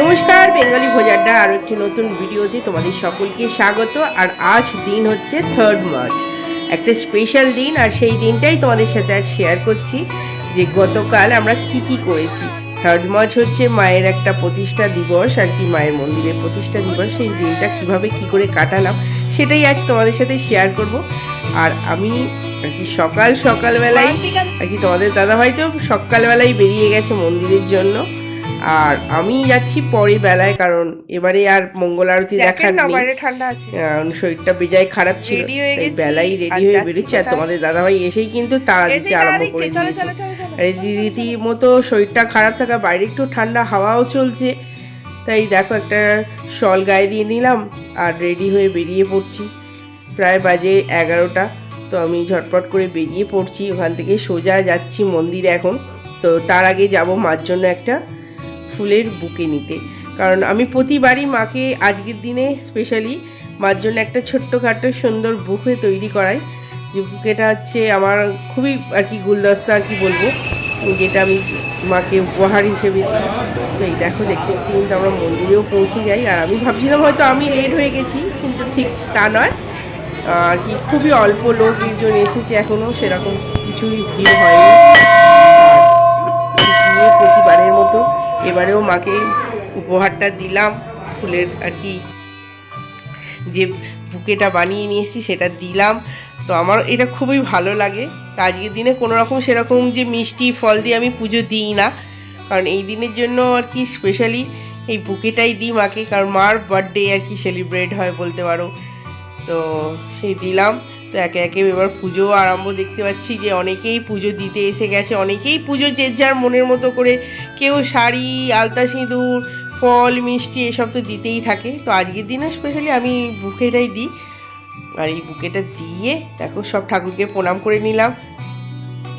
নমস্কার বেঙ্গলি ভোজাড্ডা আরও একটি নতুন ভিডিওতে তোমাদের সকলকে স্বাগত। আর আজ দিন হচ্ছে থার্ড মার্চ একটা স্পেশাল দিন আর সেই দিনটাই তোমাদের সাথে আজ শেয়ার করছি যে গতকাল আমরা কি কি করেছি। থার্ড মার্চ হচ্ছে মায়ের একটা প্রতিষ্ঠা দিবস আর কি মায়ের মন্দিরের প্রতিষ্ঠা দিবস। সেই দিনটা কীভাবে কি করে কাটালাম সেটাই আজ তোমাদের সাথে শেয়ার করব। আর আমি আর কি সকাল সকালবেলায় আর কি তোমাদের দাদাভাই তো সকালবেলায় বেরিয়ে গেছে মন্দিরের জন্য। আর আমি যাচ্ছি পরে বেলায় কারণ এবারে আর মঙ্গল আরতি দেখার নেই। ঠান্ডা আছে। কারণ শরীরটা বেজায় খারাপ ছিল তাই বেলাই রেডি হয়ে বেরোচ্ছে আর? তোমাদের দাদাভাই এসেই কিন্তু এই দিতে আরম্ভ করে দিয়েছে। আর এই রীতিমতো শরীরটা খারাপ থাকা বাইরে একটু ঠান্ডা হাওয়াও চলছে। তাই দেখো একটা শল গায়ে দিয়ে নিলাম আর রেডি হয়ে বেরিয়ে পড়ছি। প্রায় বাজে এগারোটা তো আমি ঝটপট করে বেরিয়ে পড়ছি। ওখান থেকে সোজা যাচ্ছি মন্দিরে এখন। তো তার আগে যাব মার জন্য একটা ফুলের বুকে নিতে। কারণ আমি প্রতিবারই মাকে আজকের দিনে স্পেশালি মার জন্য একটা ছোট্টখাটো সুন্দর বুকে তৈরি করাই। যে বুকেটা হচ্ছে আমার খুবই আর কি গুলদস্তা আর কি বলব, যেটা আমি মাকে উপহার হিসেবে তো এই দেখো, দেখতে দেখতে কিন্তু আমরা মন্দিরেও পৌঁছে যাই। আর আমি ভাবছিলাম হয়তো আমি লেট হয়ে গেছি, কিন্তু ঠিক তা নয়। আর কি খুবই অল্প লোক একজন এসেছে এখনও সেরকম কিছুই ভিড় হয়নি। মতো এবারেও মাকে উপহারটা দিলাম, ফুলের আর কি যে বুকেটা বানিয়ে নিয়েছি সেটা দিলাম। তো আমার এটা খুবই ভালো লাগে। তো আজকের দিনে কোনো রকম সেরকম যে মিষ্টি ফল দিয়ে আমি পুজো দিই না। কারণ এই দিনের জন্য আর কি স্পেশালি এই বুকেটাই দিই মাকে। কারণ মার বার্থডে আর কি সেলিব্রেট হয় বলতে পারো। তো সেই দিলাম। তো একে একে এবার পুজো আরম্ভ দেখতে পাচ্ছি যে অনেকেই পুজো দিতে এসে গেছে, অনেকেই পুজো যে যার মনের মতো করে। কেউ শাড়ি, আলতা সিঁদুর, ফল, মিষ্টি এসব তো দিতেই থাকে। তো আজকের দিনে স্পেশালি আমি বুকেটাই দিই। আর এই বুকেটা দিয়ে দেখো সব ঠাকুরকে প্রণাম করে নিলাম।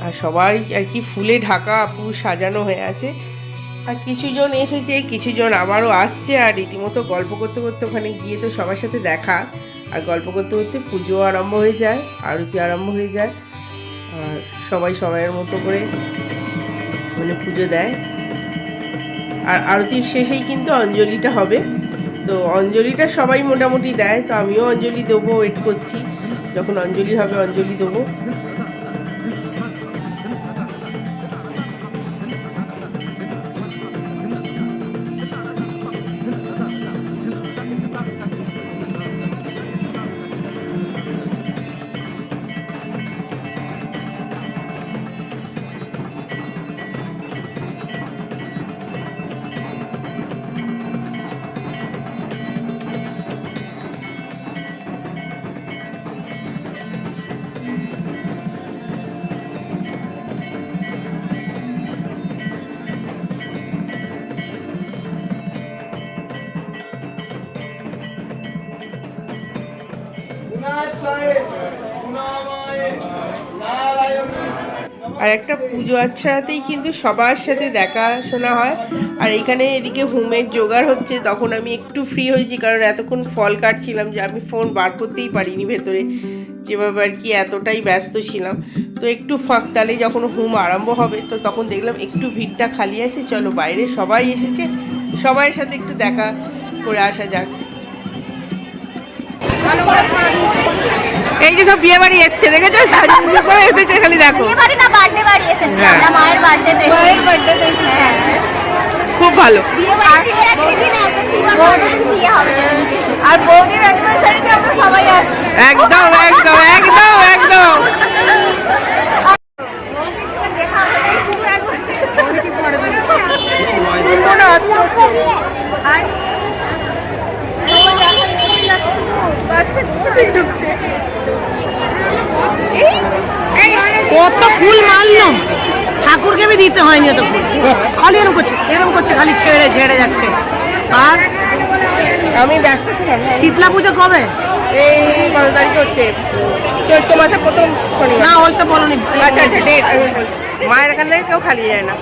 আর সবাই আর কি ফুলে ঢাকা পুরো সাজানো হয়ে আছে। আর কিছুজন এসেছে, কিছুজন আবারও আসছে। আর রীতিমতো গল্প করতে করতে ওখানে গিয়ে তো সবার সাথে দেখা। আর গল্প করতে করতে পুজো আরম্ভ হয়ে যায়, আরতি আরম্ভ হয়ে যায়। আর সবাই সময়ের মতো করে মানে পুজো দেয়। আর আরতির শেষেই কিন্তু অঞ্জলিটা হবে। তো অঞ্জলিটা সবাই মোটামুটি দেয়, তো আমিও অঞ্জলি দেবো, ওয়েট করছি। যখন অঞ্জলি হবে, অঞ্জলি দেবো। আর একটা পুজো আচ্ছাতেই কিন্তু সবার সাথে দেখাশোনা হয়। আর এখানে এদিকে হোমের জোগাড় হচ্ছে, তখন আমি একটু ফ্রি হয়েছি, কারণ এতক্ষণ ফল কাটছিলাম যে আমি ফোন বার করতেই পারিনি ভেতরে। যেভাবে আর কি এতটাই ব্যস্ত ছিলাম। তো একটু ফাঁক তালে যখন হোম আরম্ভ হবে, তো তখন দেখলাম একটু ভিড়টা খালি আছে। চলো বাইরে সবাই এসেছে, সবাইয়ের সাথে একটু দেখা করে আসা যাক। এই যে সব বিয়ে বাড়ি এসছে দেখেছ? শাড়ি করে এসেছে খালি দেখো। বিয়ে বাড়ি না বার্থডে বাড়ি এসেছি। হ্যাঁ। আমরা মায়ের বার্থডে খুব ভালো। বিয়ে বাড়ি একদিন আছে সীমা কোনদিন বিয়ে হবে আর বৌদির অ্যানিভার্সারিতে আমরা সবাই আসছি। একদম একদম একদম একদম। আমি দিতে হয়নি ফুল খালি এরকম করছে এরকম করছে খালি ছেড়ে ছেড়ে যাচ্ছে। আর আমি ব্যস্ত ছিলাম হ্যাঁ। শীতলা পুজো কবে? এই কত তারিখ হচ্ছে? চৈত্র মাসের প্রথম না ওইসব বলনি। আচ্ছা আচ্ছা ডেট মায়ের এখান থেকে কেউ খালি যায় না।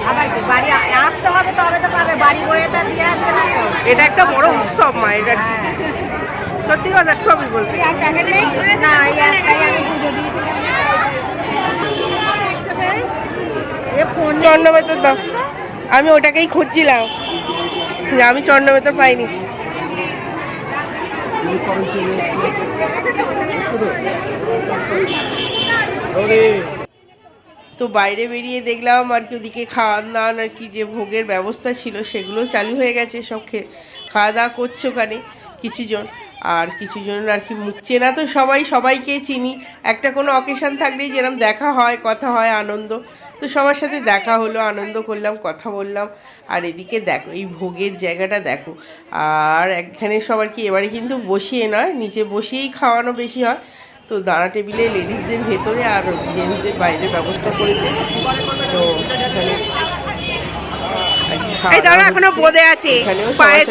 বাড়ি আসতে হবে তবে তো পাবে। বাড়ি বয়ে তো দিয়ে আসবে না এটা একটা বড় উৎসব মা এটা সত্যি কথা সবই বলছি। না এই একটাই আমি পুজো দিয়েছিলাম। চন্দ্রবেতর দাও। আমি ওটাকেই খুঁজছিলাম। আমি চন্দ্রবেতর পাইনি। তো বাইরে বেরিয়ে দেখলাম আর কি ওদিকে খাওয়া দাওয়ান আর কি যে ভোগের ব্যবস্থা ছিল, সেগুলো চালু হয়ে গেছে সব খাওয়া দাওয়া করছে ওখানে কিছুজন। আর কিছুজন আর কি মুখ চেনা তো সবাই, সবাইকে চিনি। একটা কোনো অকেশন থাকলেই যেরকম দেখা হয়, কথা হয়, আনন্দ। তো সবার সাথে দেখা হলো আনন্দ করলাম কথা বললাম। আর এদিকে দেখো এই ভোগের জায়গাটা দেখো। আর এখানে সবার কি এবারে কিন্তু বসিয়ে নয় নিচে বসিয়েই খাওয়ানো বেশি হয়। তো দাঁড়া টেবিলে লেডিসদের ভেতরে আর জেন্টসদের বাইরে ব্যবস্থা করেছে। তো এখানে এই। বোঁদে আছে। পায়েস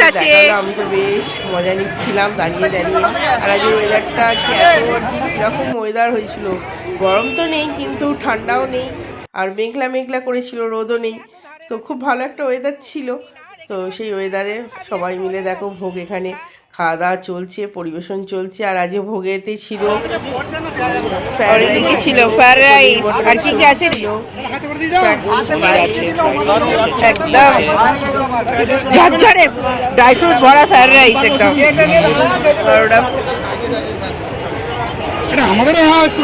আমি তো বেশ মজা নিচ্ছিলাম দাঁড়িয়ে দাঁড়িয়ে। আর আজকে ওয়েদারটা আর কি এত আর ওয়েদার হয়েছিল। গরম তো নেই কিন্তু ঠান্ডাও নেই। আর মেঘলা মেঘলা করেছিল রোদও নেই। তো খুব ভালো একটা ওয়েদার ছিল। তো সেই ওয়েদারে সবাই মিলে দেখো ভোগ এখানে। খাওয়া দাওয়া চলছে পরিবেশন চলছে আর আজকে ভোগেতে ছিল ছিল? fried rice, আর কি কি আছে? ছিল একদম। ঝরঝরে। ড্রাই ফ্রুট ভরা ফ্রাইড রাইস একদম আমাদের হ্যাঁ একটু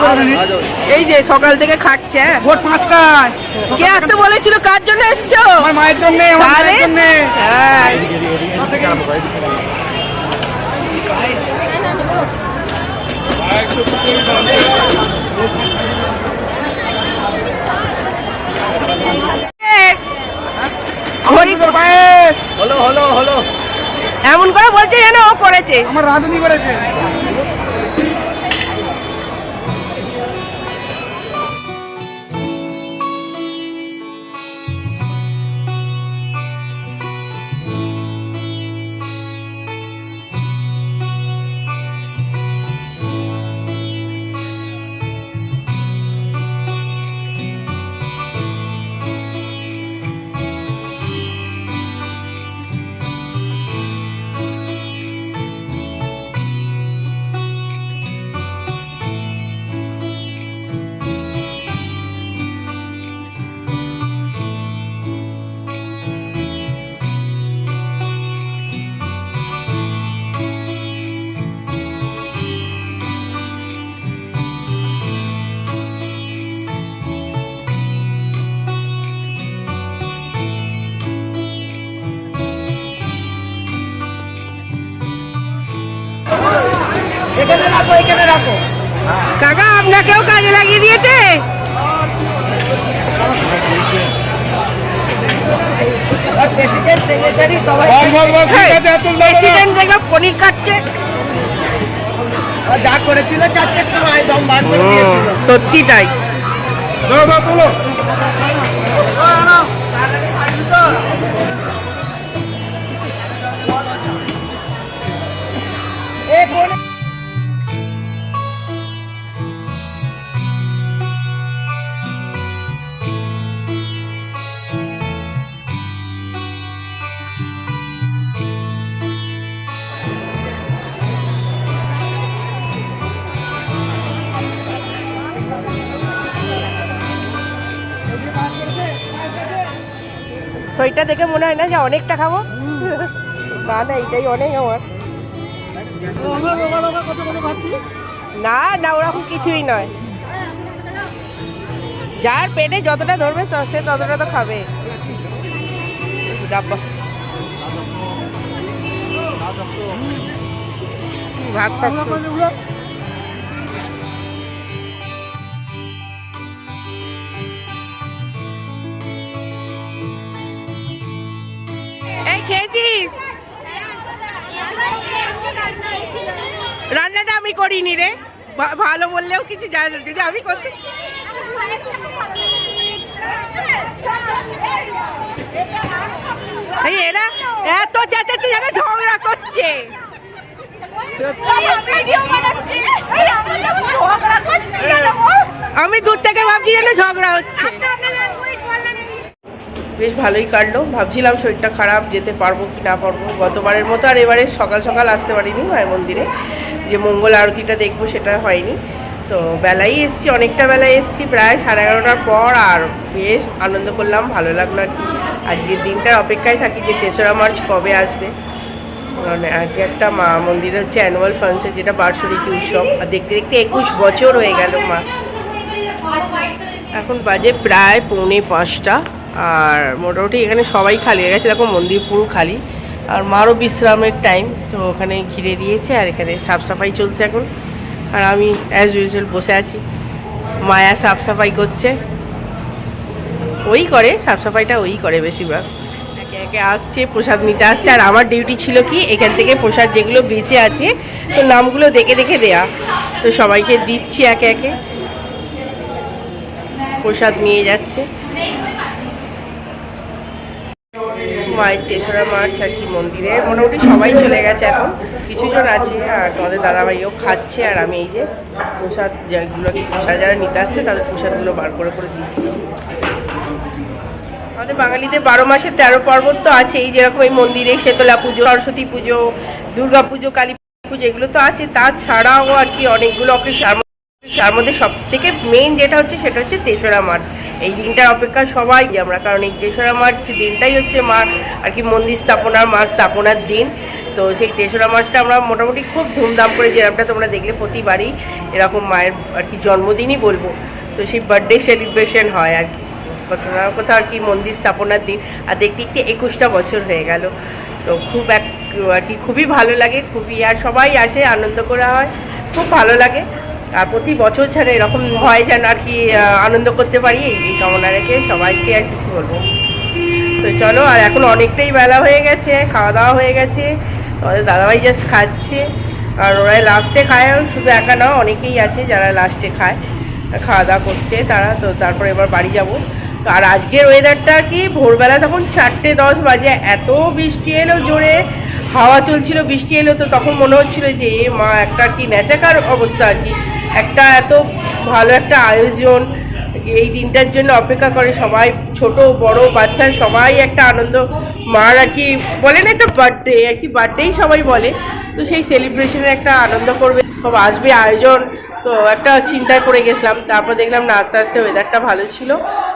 এই যে সকাল থেকে খাচ্ছে হ্যাঁ? ভোট পাঁচটায়। কে আসতে বলেছিল? কার জন্য এসছো? আমার মায়ের জন্য আমার মায়ের জন্য। হ্যাঁ। হলো হলো হলো। এমন করে বলছে যেন ও করেছে। আমার রাঁধুনি করেছে। কাকা আপনাকেও কাজে লাগিয়ে দিয়েছে? প্রেসিডেন্ট সেক্রেটারি সবাই প্রেসিডেন্ট দেখলাম পনির কাটছে যা করেছিল চারটের সময় দম বার করে দিয়েছিল। সত্যি তাই। সইটা দেখে মনে হয় না যে অনেকটা খাব? না না এটাই অনেক আমার। না না ওরকম কিছুই নয়। যার পেটে যতটা ধরবে সে ততটা তো খাবে। ডাব্বা ভাত রান্নাটা আমি করিনি রে। ভালো বললেও কিছু যায় না। যদি আমি করতে এরা এত চেঁচাচ্ছে যেন ঝগড়া করছে। আমি দূর থেকে ভাবছি যেন ঝগড়া হচ্ছে। বেশ ভালোই কাটলো। ভাবছিলাম শরীরটা খারাপ, যেতে পারব কি না পারব। গতবারের মতো আর এবারে সকাল সকাল আসতে পারিনি মায়ের মন্দিরে যে মঙ্গল আরতিটা দেখব সেটা হয়নি। তো বেলাই এসছি, অনেকটা বেলায় এসছি, প্রায় সাড়ে এগারোটার পর আর বেশ আনন্দ করলাম, ভালো লাগল আর কি। আজকের দিনটার অপেক্ষায় থাকি যে তেসরা মার্চ কবে আসবে। কারণ আজকে একটা মা মন্দিরে হচ্ছে অ্যানুয়াল ফাংশন যেটা বার্ষরিক উৎসব। আর দেখতে দেখতে একুশ বছর হয়ে গেল মা। এখন বাজে প্রায় পৌনে পাঁচটা। আর মোটামুটি এখানে সবাই খালি হয়ে গেছে। দেখো মন্দির পুরো খালি। আর মারও বিশ্রামের টাইম তো ওখানে ঘিরে দিয়েছে আর এখানে সাফ সাফাই চলছে এখন। আর আমি অ্যাজ ইউজুয়াল বসে আছি। মায়া সাফ সাফাই করছে। ওই করে সাফ সাফাইটা ওই করে বেশিরভাগ। একে একে আসছে, প্রসাদ নিতে আসছে। আর আমার ডিউটি ছিল কি, এখান থেকে প্রসাদ যেগুলো বেঁচে আছে, তো নামগুলো দেখে দেখে দেয়া। তো সবাইকে দিচ্ছি একে একে। প্রসাদ নিয়ে যাচ্ছে। মায়ের তেসরা মার্চ আর কি মন্দিরে। মোটামুটি সবাই চলে গেছে এখন। কিছুজন আছে আর তোমাদের দাদাভাইও খাচ্ছে আর আমি এই যে প্রসাদ যেগুলো প্রসাদ যারা নিতে আসছে, তাদের প্রসাদগুলো বার করে করে দিচ্ছি। আমাদের বাঙালিদের বারো মাসে তেরো পর্বত তো আছেই। যেরকম এই মন্দিরে শীতলা পুজো, সরস্বতী পুজো, দুর্গা পুজো, কালী পুজো, এগুলো তো আছে। তাছাড়াও আর কি অনেকগুলো অকেশন তার মধ্যে সব থেকে মেন যেটা হচ্ছে সেটা হচ্ছে তেসরা মার্চ। এই দিনটার অপেক্ষা সবাই আমরা, কারণ এই তেসরা মার্চ দিনটাই হচ্ছে মা আর কি মন্দির স্থাপনার মা স্থাপনার দিন। তো সেই তেসরা মার্চটা আমরা মোটামুটি খুব ধুমধাম করে যেরকমটা তোমরা দেখলে প্রতিবারই এরকম মায়ের আর কি জন্মদিনই বলব। তো সেই বার্থডে সেলিব্রেশন হয় আর কি। কোথাও কোথাও আর কি মন্দির স্থাপনার দিন। আর দেখতে দেখতে একুশটা বছর হয়ে গেল। তো খুব এক, আর কি খুবই ভালো লাগে, খুবই, আর সবাই আসে, আনন্দ করা হয়। খুব ভালো লাগে। আর প্রতি বছর ছাড়া এরকম হয় যেন আর কি আনন্দ করতে পারি, এই কামনা রেখে সবাইকে আর কিছু বলব। তো চলো, আর এখন অনেকটাই বেলা হয়ে গেছে, খাওয়া দাওয়া হয়ে গেছে। আমাদের দাদাভাই জাস্ট খাচ্ছে, আর ওরাই লাস্টে খায় শুধু একা না অনেকেই আছে যারা লাস্টে খায়, খাওয়া দাওয়া করছে তারা, তো তারপরে এবার বাড়ি যাব। আর আজকের ওয়েদারটা কি, ভোরবেলা তখন চারটে দশ বাজে, এত বৃষ্টি এলো জোরে, হাওয়া চলছিল, বৃষ্টি এলো, তো তখন মনে হচ্ছিল যে মা, একটা কি ন্যাচাকার অবস্থা আর কি। একটা এত ভালো একটা আয়োজন, এই দিনটার জন্য অপেক্ষা করে সবাই, ছোট, বড়, বাচ্চা, সবাই একটা আনন্দ। মার আর কি, বলে না একটা বার্থডে আর কি বার্থডেই সবাই বলে। তো সেই সেলিব্রেশনের একটা আনন্দ করবে। সব আসবে আয়োজন, তো একটা চিন্তায় পড়ে গেছিলাম। তারপর দেখলাম না, আস্তে আস্তে ওয়েদারটা ভালো ছিল।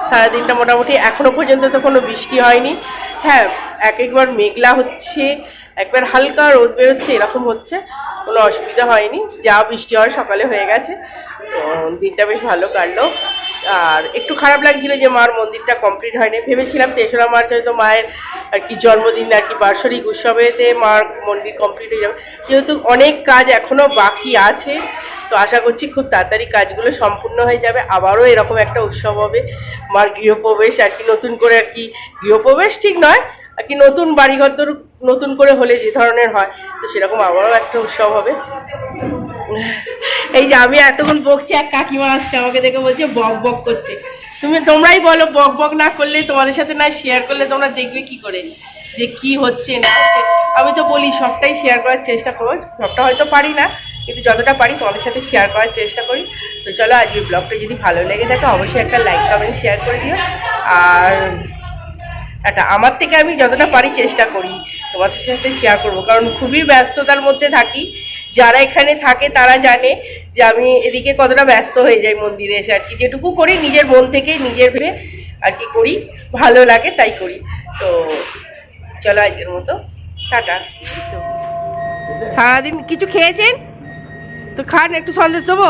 সারাদিনটা মোটামুটি এখনও পর্যন্ত তো কোনো বৃষ্টি হয়নি। হ্যাঁ এক একবার মেঘলা হচ্ছে। একবার হালকা রোদ বেরোচ্ছে, এরকম হচ্ছে। কোনো অসুবিধা হয়নি। যা বৃষ্টি হওয়ার সকালে হয়ে গেছে। তো দিনটা বেশ ভালো কাটলো। আর একটু খারাপ লাগছিল যে মার মন্দিরটা কমপ্লিট হয়নি। ভেবেছিলাম তেসরা মার্চ হয়তো মায়ের আর কি জন্মদিন আর কি বার্ষরিক উৎসবেতে মার মন্দির কমপ্লিট হয়ে যাবে। যেহেতু অনেক কাজ এখনও বাকি আছে, তো আশা করছি খুব তাড়াতাড়ি কাজগুলো সম্পূর্ণ হয়ে যাবে। আবারও এরকম একটা উৎসব হবে। মার গৃহপ্রবেশ আর কি, নতুন করে আর কি গৃহপ্রবেশ ঠিক নয় আর কি নতুন বাড়িঘর তোর নতুন করে হলে যে ধরনের হয়, তো সেরকম আবারও একটা উৎসব হবে। এই যে আমি এতক্ষণ বকছি, এক কাকিমা আসছে আমাকে দেখে বলছে, বক বক করছে। তুমি তোমরাই বলো, বক বক না করলে, তোমাদের সাথে না শেয়ার করলে তোমরা দেখবে কি করে, যে কি হচ্ছে, না হচ্ছে। আমি তো বলি, সবটাই শেয়ার করার চেষ্টা করব সবটা হয়তো পারি না, কিন্তু যতটা পারি তোমাদের সাথে শেয়ার করার চেষ্টা করি। তো চলো আজকে ব্লগটা যদি ভালো লেগে থাকে, অবশ্যই একটা লাইক কমেন্ট শেয়ার করে দিও। আর একটা আমার থেকে আমি যতটা পারি চেষ্টা করি, তোমাদের সাথে শেয়ার করব। কারণ খুবই ব্যস্ততার মধ্যে থাকি। যারা এখানে থাকে তারা জানে যে আমি এদিকে কতটা ব্যস্ত হয়ে যাই মন্দিরে এসে। আর কি যেটুকু করি নিজের মন থেকে নিজের ভেবে আর কি করি, ভালো লাগে তাই করি। তো চলো আজকের মতো, টাটা। সারাদিন কিছু খেয়েছেন? তো খান, একটু সন্দেশ দেবো?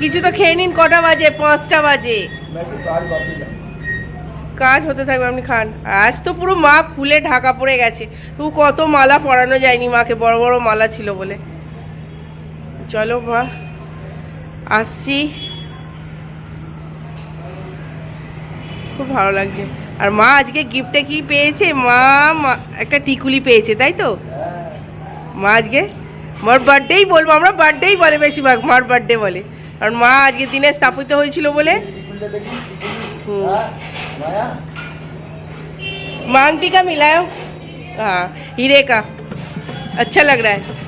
কিছু তো খেয়ে নিন, কটা বাজে? পাঁচটা বাজে। কাজ হতে থাকবে আপনি খান। আজ তো পুরো মা ফুলে ঢাকা পড়ে গেছে। তবু কত মালা পরানো যায়নি মাকে বড় বড় মালা ছিল বলে। চলো মা আসছি। খুব ভালো লাগছে। আর মা আজকে গিফটে কি পেয়েছে? মা একটা টিকুলি পেয়েছে তাই তো? মা আজকে মার বার্থডেই বলব আমরা বার্থডেই বলে বেশিরভাগ মার বার্থডে বলে। কারণ মা আজকে দিনে স্থাপিত হয়েছিল বলে। হুম। मांग का मिला है? हाँ हीरे का। अच्छा लग रहा है।